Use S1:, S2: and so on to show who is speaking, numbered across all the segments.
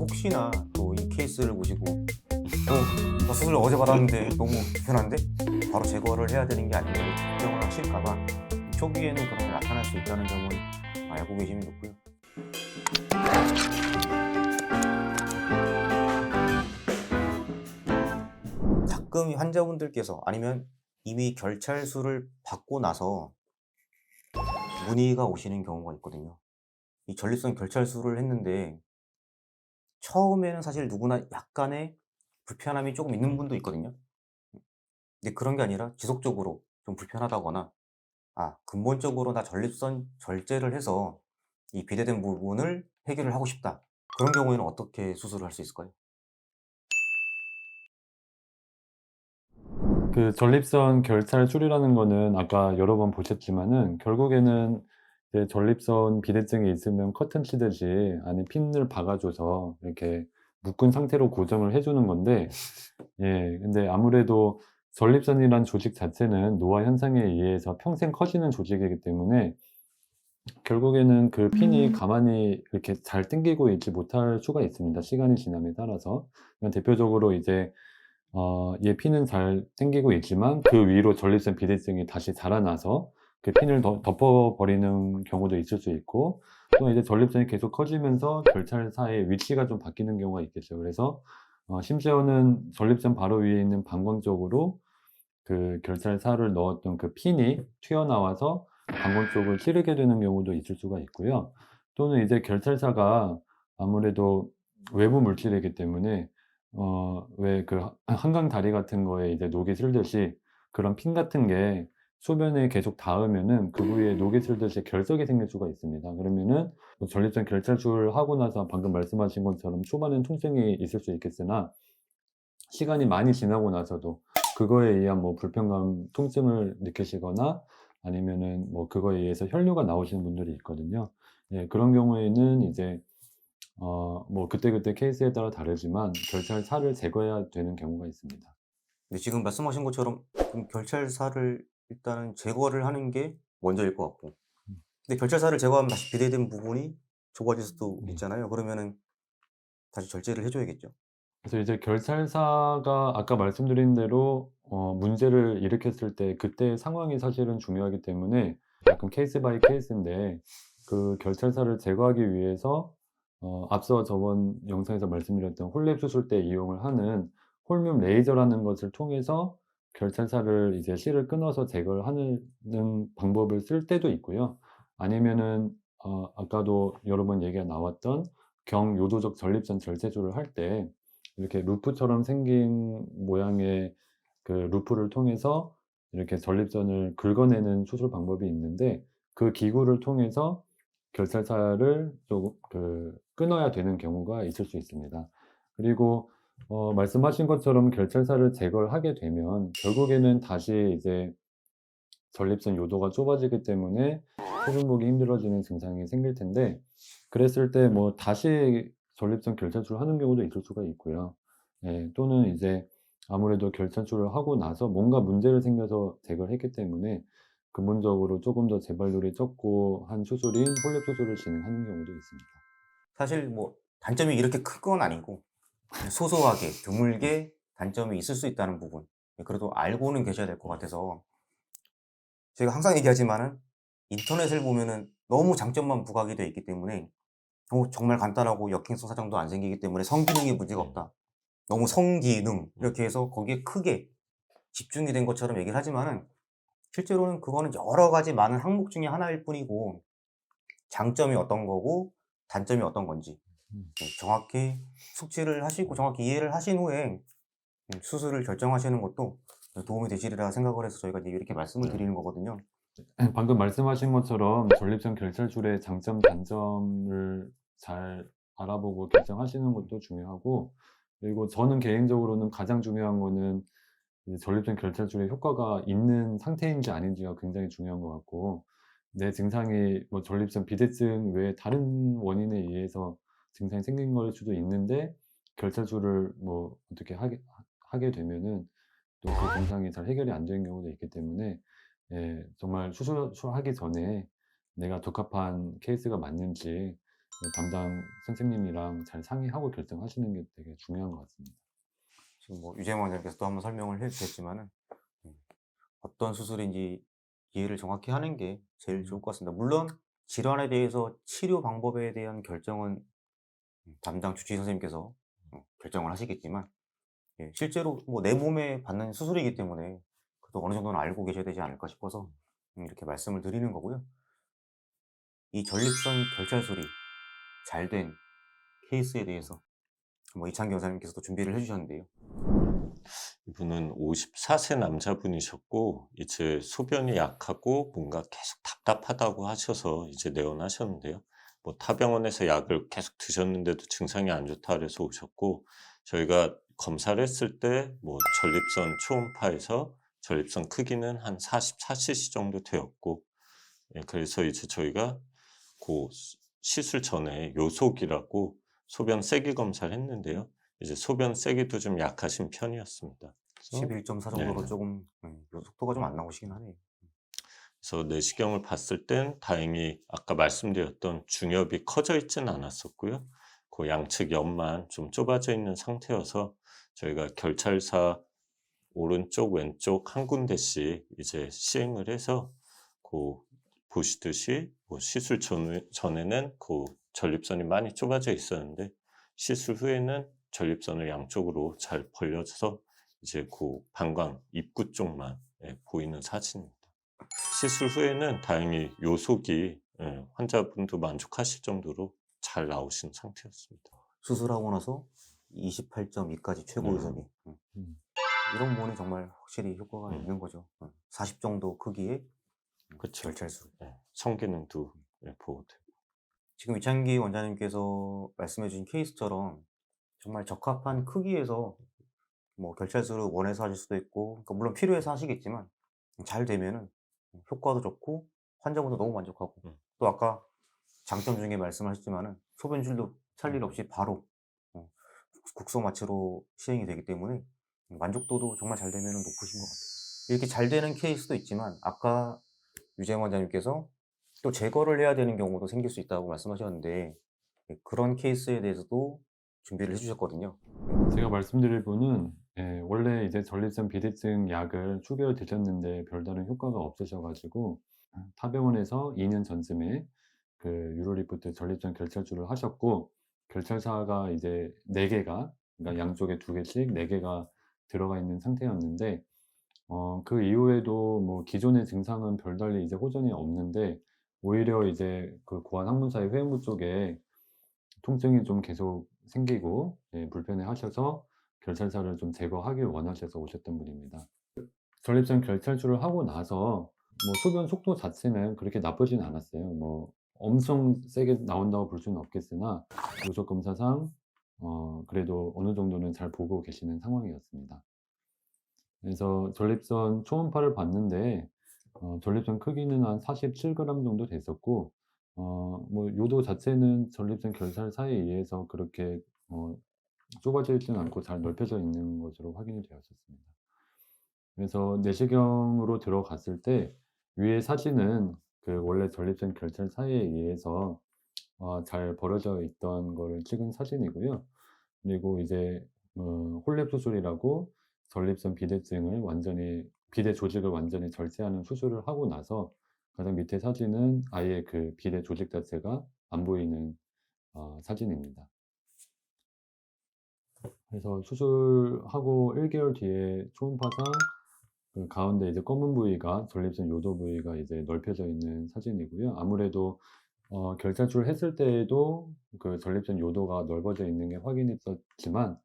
S1: 혹시나 또 이 케이스를 보시고 또저 수술 어제 받았는데 너무 불편한데 바로 제거를 해야 되는 게 아닌가 걱정을 하실까봐 초기에는 그런 게 나타날 수 있다는 점은 알고 계시면 좋고요. 가끔 환자분들께서 아니면 이미 결찰수를 받고 나서 문의가 오시는 경우가 있거든요. 이 전립선 결찰수를 했는데 처음에는 사실 누구나 약간의 불편함이 조금 있는 분도 있거든요. 근데 그런 게 아니라 지속적으로 좀 불편하다거나 아 근본적으로 나 전립선 절제를 해서 이 비대된 부분을 해결을 하고 싶다. 그런 경우에는 어떻게 수술을 할 수 있을까요?
S2: 그 전립선 결찰 수리라는 거는 아까 여러 번 보셨지만은 결국에는 이제 전립선 비대증이 있으면 커튼 치듯이 안에 핀을 박아 줘서 이렇게 묶은 상태로 고정을 해 주는 건데 예 근데 아무래도 전립선이란 조직 자체는 노화 현상에 의해서 평생 커지는 조직이기 때문에 결국에는 그 핀이 가만히 이렇게 잘 당기고 있지 못할 수가 있습니다, 시간이 지남에 따라서. 그냥 대표적으로 이제 어 얘 핀은 잘 당기고 있지만 그 위로 전립선 비대증이 다시 자라나서 그 핀을 더 덮어 버리는 경우도 있을 수 있고 또 이제 전립선이 계속 커지면서 결찰사의 위치가 좀 바뀌는 경우가 있겠죠. 그래서 어 심지어는 전립선 바로 위에 있는 방광 쪽으로 그 결찰사를 넣었던 그 핀이 튀어나와서 방광 쪽을 찌르게 되는 경우도 있을 수가 있고요. 또는 이제 결찰사가 아무래도 외부 물질이기 때문에 어 왜 그 한강 다리 같은 거에 이제 녹이 슬듯이 그런 핀 같은 게 소변에 계속 닿으면은 그 부위에 녹이 슬듯이 결석이 생길 수가 있습니다. 그러면은 뭐 전립선 결찰술을 하고 나서 방금 말씀하신 것처럼 초반엔 통증이 있을 수 있겠으나 시간이 많이 지나고 나서도 그거에 의한 뭐 불편감, 통증을 느끼시거나 아니면은 뭐 그거에 의해서 혈뇨가 나오시는 분들이 있거든요. 예 그런 경우에는 이제 어 뭐 그때그때 케이스에 따라 다르지만 결찰사를 제거해야 되는 경우가 있습니다.
S1: 근데 지금 말씀하신 것처럼 좀 결찰사를 일단은 제거를 하는 게 먼저일 것 같고
S2: 음.
S1: 근데 결찰사를 제거하면 다시 비대된 부분이 좁아질 수도
S2: 네.
S1: 있잖아요. 그러면은 다시 절제를 해 줘야겠죠.
S2: 그래서 이제 결찰사가 아까 말씀드린 대로 어 문제를 일으켰을 때 그때의 상황이 사실은 중요하기 때문에 약간 케이스 바이 케이스인데 그 결찰사를 제거하기 위해서 어 앞서 저번 영상에서 말씀드렸던 홀랩 수술 때 이용을 하는 홀뮨 레이저라는 것을 통해서 결찰사를 이제 실을 끊어서 제거를 하는 방법을 쓸 때도 있고요. 아니면은 어 아까도 여러 번 얘기가 나왔던 경요도적 전립선 절제술을 할 때 이렇게 루프처럼 생긴 모양의 그 루프를 통해서 이렇게 전립선을 긁어내는 수술 방법이 있는데 그 기구를 통해서 결찰사를 조금 그 끊어야 되는 경우가 있을 수 있습니다. 그리고 어 말씀하신 것처럼 결찰사를 제거를 하게 되면 결국에는 다시 이제 전립선 요도가 좁아지기 때문에 보기 힘들어지는 증상이 생길 텐데 그랬을 때 뭐 다시 전립선 결찰술을 하는 경우도 있을 수가 있고요. 예 또는 이제 아무래도 결찰술을 하고 나서 뭔가 문제가 생겨서 제거를 했기 때문에 근본적으로 조금 더 재발률이 적고 한 수술인 홀랩 수술을 진행하는 경우도 있습니다.
S1: 사실 뭐 단점이 이렇게 큰 건 아니고 소소하게 드물게 단점이 있을 수 있다는 부분 예 그래도 알고는 계셔야 될 것 같아서 제가 항상 얘기하지만은 인터넷을 보면은 너무 장점만 부각이 돼 있기 때문에 어 정말 간단하고 역행성 사정도 안 생기기 때문에 성기능에 문제가 없다. 너무 성기능 이렇게 해서 거기에 크게 집중이 된 것처럼 얘기를 하지만은 실제로는 그거는 여러 가지 많은 항목 중에 하나일 뿐이고 장점이 어떤 거고 단점이 어떤 건지
S2: 음.
S1: 네 정확히 숙지를 하시고 정확히 이해를 하신 후에 음 수술을 결정하시는 것도 도움이 되시리라 생각을 해서 저희가 이제 이렇게 말씀을
S2: 네.
S1: 드리는 거거든요.
S2: 예 방금 말씀하신 것처럼 전립선 결찰술의 장점, 단점을 잘 알아보고 결정하시는 것도 중요하고 그리고 저는 개인적으로는 가장 중요한 거는 전립선 결찰술의 효과가 있는 상태인지 아닌지가 굉장히 중요한 것 같고 내 증상이 뭐 전립선 비대증 외에 다른 원인에 의해서 증상이 생긴 걸 수도 있는데 결찰술을 뭐 어떻게 하게 하게 되면은 또 그 증상이 잘 해결이 안 되는 경우도 있기 때문에 예 정말 수술 수술하기 전에 내가 적합한 케이스가 맞는지 담당 선생님이랑 잘 상의하고 결정하시는 게 되게 중요한 것 같습니다.
S1: 지금 뭐 유재만 원장님께서 또 한번 설명을 해주셨지만은 음, 어떤 수술인지 이해를 정확히 하는 게 제일 좋을 것 같습니다. 물론 질환에 대해서 치료 방법에 대한 결정은 음, 담당 주치의 선생님께서 어, 결정을 하시겠지만 예, 실제로 뭐 내 몸에 받는 수술이기 때문에 그래도 어느 정도는 알고 계셔야 되지 않을까 싶어서 음, 이렇게 말씀을 드리는 거고요. 이 전립선 결찰술이 잘 된 케이스에 대해서 뭐 이창기 원사님께서도 준비를 해주셨는데요.
S3: 이분은 54세 남자분이셨고 이제 소변이 약하고 뭔가 계속 답답하다고 하셔서 이제 내원하셨는데요. 뭐 타병원에서 약을 계속 드셨는데도 증상이 안 좋다 그래서 오셨고 저희가 검사를 했을 때 뭐 전립선 초음파에서 전립선 크기는 한 44cc 정도 되었고 예, 그래서 이제 저희가 그 시술 전에 요속이라고 소변 세기 검사를 했는데요. 이제 소변 세기도 좀 약하신 편이었습니다. 그래서
S1: 11.4 정도로
S3: 네.
S1: 조금 음, 속도가 좀 안 나오시긴 하네요.
S3: 그래서 내시경을 봤을 땐 다행히 아까 말씀드렸던 중엽이 커져 있지는 않았었고요. 그 양측 옆만 좀 좁아져 있는 상태여서 저희가 결찰사 오른쪽 왼쪽 한 군데씩 이제 시행을 해서 그 보시듯이 뭐 시술 전, 전에는 그 전립선이 많이 좁아져 있었는데 시술 후에는 전립선을 양쪽으로 잘 벌려서 이제 그 방광 입구 쪽만 예, 보이는 사진입니다. 시술 후에는 다행히 요속이 예, 환자분도 만족하실 정도로 잘 나오신 상태였습니다.
S1: 수술하고 나서 28.2까지 최고
S3: 음.
S1: 요속이. 음.
S2: 음.
S1: 이런 부분이 정말 확실히 효과가
S3: 음.
S1: 있는 거죠. 40 정도 크기의
S3: 그쵸.
S1: 결찰술.
S3: 예, 성기능도 예, 보호되고.
S1: 지금 이창기 원장님께서 말씀해주신 케이스처럼 정말 적합한 크기에서 뭐 결찰술을 원해서 하실 수도 있고, 그러니까 물론 필요해서 하시겠지만 잘 되면은 효과도 좋고 환자분도 너무 만족하고
S3: 음.
S1: 또 아까 장점 중에 말씀하셨지만은 소변줄도 찰일 없이 바로 어, 국소 마취로 시행이 되기 때문에 만족도도 정말 잘 되면 높으신 것 같아요. 이렇게 잘 되는 케이스도 있지만 아까 유재원 원장님께서 또 제거를 해야 되는 경우도 생길 수 있다고 말씀하셨는데 예, 그런 케이스에 대해서도 준비를 해주셨거든요.
S2: 제가 말씀드릴 분은 예, 원래 이제 전립선 비대증 약을 추가로 드셨는데 별다른 효과가 없으셔가지고 타병원에서 2년 전쯤에 그 유로리프트 전립선 결찰술을 하셨고 결찰사가 이제 4개가 그러니까 양쪽에 2개씩 4개가 들어가 있는 상태였는데 어, 그 이후에도 뭐 기존의 증상은 별달리 이제 호전이 없는데 오히려 이제 그 고환 항문사의 회음부 쪽에 통증이 좀 계속 생기고 예, 불편해 하셔서 결찰사를 좀 제거하길 원하셔서 오셨던 분입니다. 전립선 결찰술을 하고 나서 뭐 소변 속도 자체는 그렇게 나쁘진 않았어요. 뭐 엄청 세게 나온다고 볼 수는 없겠으나 요속 검사상 어, 그래도 어느 정도는 잘 보고 계시는 상황이었습니다. 그래서 전립선 초음파를 봤는데 어, 전립선 크기는 한 47g 정도 됐었고 어, 뭐 요도 자체는 전립선 결살 사이에 의해서 그렇게 어, 좁아져 있지는 않고 잘 넓혀져 있는 것으로 확인이 되었었습니다. 그래서 내시경으로 들어갔을 때 위에 사진은 그 원래 전립선 결찰 사이에 의해서 어, 잘 벌어져 있던 거를 찍은 사진이고요. 그리고 이제 어, 홀랩 수술이라고 전립선 비대증을 완전히 비대 조직을 완전히 절제하는 수술을 하고 나서 가장 밑에 사진은 아예 그 비대 조직 자체가 안 보이는 어, 사진입니다. 그래서 수술하고 1개월 뒤에 초음파상 그 가운데 이제 검은 부위가 전립선 요도 부위가 이제 넓혀져 있는 사진이고요. 아무래도 어, 결찰술을 했을 때에도 그 전립선 요도가 넓어져 있는 게 확인했었지만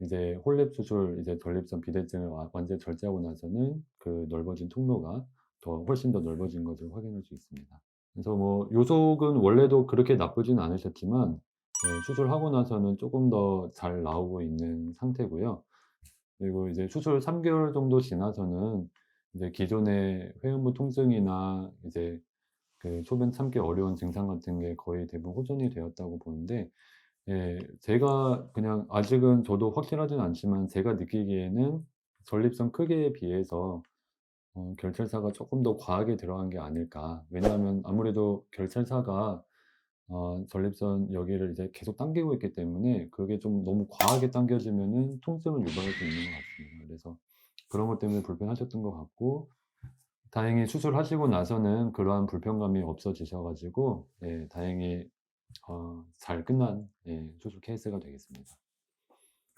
S2: 이제 홀랩 수술 이제 전립선 비대증을 와- 완전히 절제하고 나서는 그 넓어진 통로가 더 훨씬 더 넓어진 것을 확인할 수 있습니다. 그래서 뭐 요속은 원래도 그렇게 나쁘진 않으셨지만 네, 수술하고 나서는 조금 더 잘 나오고 있는 상태고요. 그리고 이제 수술 3개월 정도 지나서는 이제 기존의 회음부 통증이나 이제 그 소변 참기 어려운 증상 같은 게 거의 대부분 호전이 되었다고 보는데 예, 제가 그냥 아직은 저도 확실하진 않지만 제가 느끼기에는 전립선 크기에 비해서 어, 결찰사가 조금 더 과하게 들어간 게 아닐까. 왜냐하면 아무래도 결찰사가 어, 전립선 여기를 이제 계속 당기고 있기 때문에 그게 좀 너무 과하게 당겨지면은 통증을 유발할 수 있는 것 같습니다. 그래서 그런 것 때문에 불편하셨던 것 같고 다행히 수술하시고 나서는 그러한 불편감이 없어지셔가지고 예, 다행히 어, 잘 끝난 예, 수술 케이스가 되겠습니다.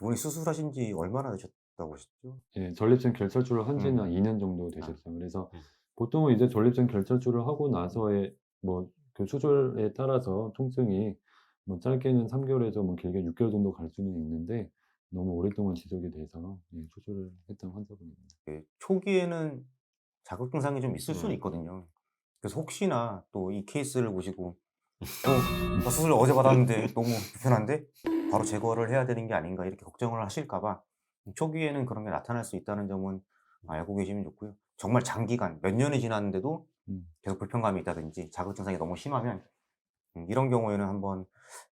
S1: 이번에 수술하신 지 얼마나 되셨 다고 하셨죠?
S2: 예, 전립선 결절술을 한 지는
S1: 음.
S2: 한 2년 정도 되셨어요. 그래서
S3: 음.
S2: 보통은 이제 전립선 결절술을 하고 나서의 뭐 그 수술에 따라서 통증이 뭐 짧게는 3개월에서 뭐 길게 6개월 정도 갈 수는 있는데 너무 오랫동안 지속이 돼서 예, 수술을 했던 환자분입니다.
S1: 예, 초기에는 자극 증상이 좀 있을 수는
S3: 음.
S1: 있거든요. 그래서 혹시나 또 이 케이스를 보시고 어, 나 수술 어제 받았는데 너무 불편한데 바로 제거를 해야 되는 게 아닌가 이렇게 걱정을 하실까봐 초기에는 그런 게 나타날 수 있다는 점은 알고 계시면 좋고요. 정말 장기간 몇 년이 지났는데도
S2: 음.
S1: 계속 불편감이 있다든지 자극 증상이 너무 심하면 음, 이런 경우에는 한번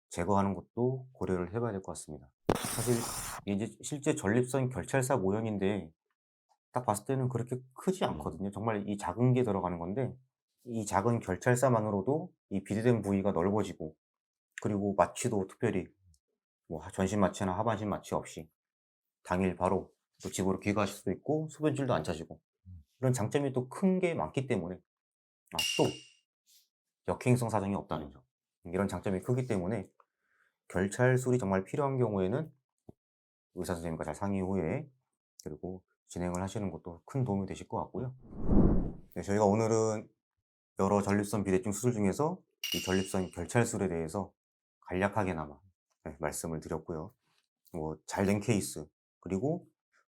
S1: 제거하는 것도 고려를 해봐야 될 것 같습니다. 사실 이제 실제 전립선 결찰사 모형인데 딱 봤을 때는 그렇게 크지 않거든요. 정말 이 작은 게 들어가는 건데 이 작은 결찰사만으로도 이 비대된 부위가 넓어지고 그리고 마취도 특별히 뭐 전신 마취나 하반신 마취 없이 당일 바로 또 집으로 귀가하실 수도 있고 소변줄도 안 차시고 이런 장점이 또 큰 게 많기 때문에 아, 또 역행성 사정이 없다는 점 이런 장점이 크기 때문에 결찰술이 정말 필요한 경우에는 의사 선생님과 잘 상의 후에 그리고 진행을 하시는 것도 큰 도움이 되실 것 같고요. 네, 저희가 오늘은 여러 전립선 비대증 수술 중에서 이 전립선 결찰술에 대해서 간략하게나마 네, 말씀을 드렸고요. 뭐 잘된 케이스 그리고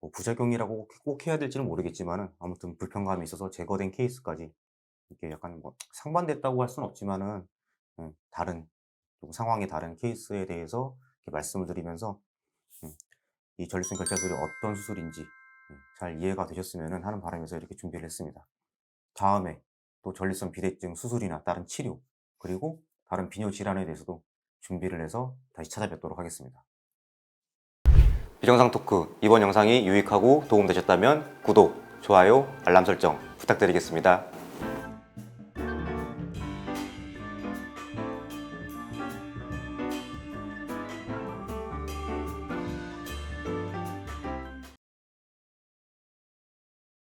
S1: 뭐 부작용이라고 꼭 해야 될지는 모르겠지만은 아무튼 불편감이 있어서 제거된 케이스까지 이렇게 약간 뭐 상반됐다고 할 수는 없지만은 음, 다른 좀 상황이 다른 케이스에 대해서 말씀을 드리면서 음, 이 전립선 결찰술이 어떤 수술인지 음, 잘 이해가 되셨으면 하는 바람에서 이렇게 준비를 했습니다. 다음에 또 전립선 비대증 수술이나 다른 치료 그리고 다른 비뇨 질환에 대해서도 준비를 해서 다시 찾아뵙도록 하겠습니다. 비정상 토크 이번 영상이 유익하고 도움되셨다면 구독, 좋아요, 알람 설정 부탁드리겠습니다.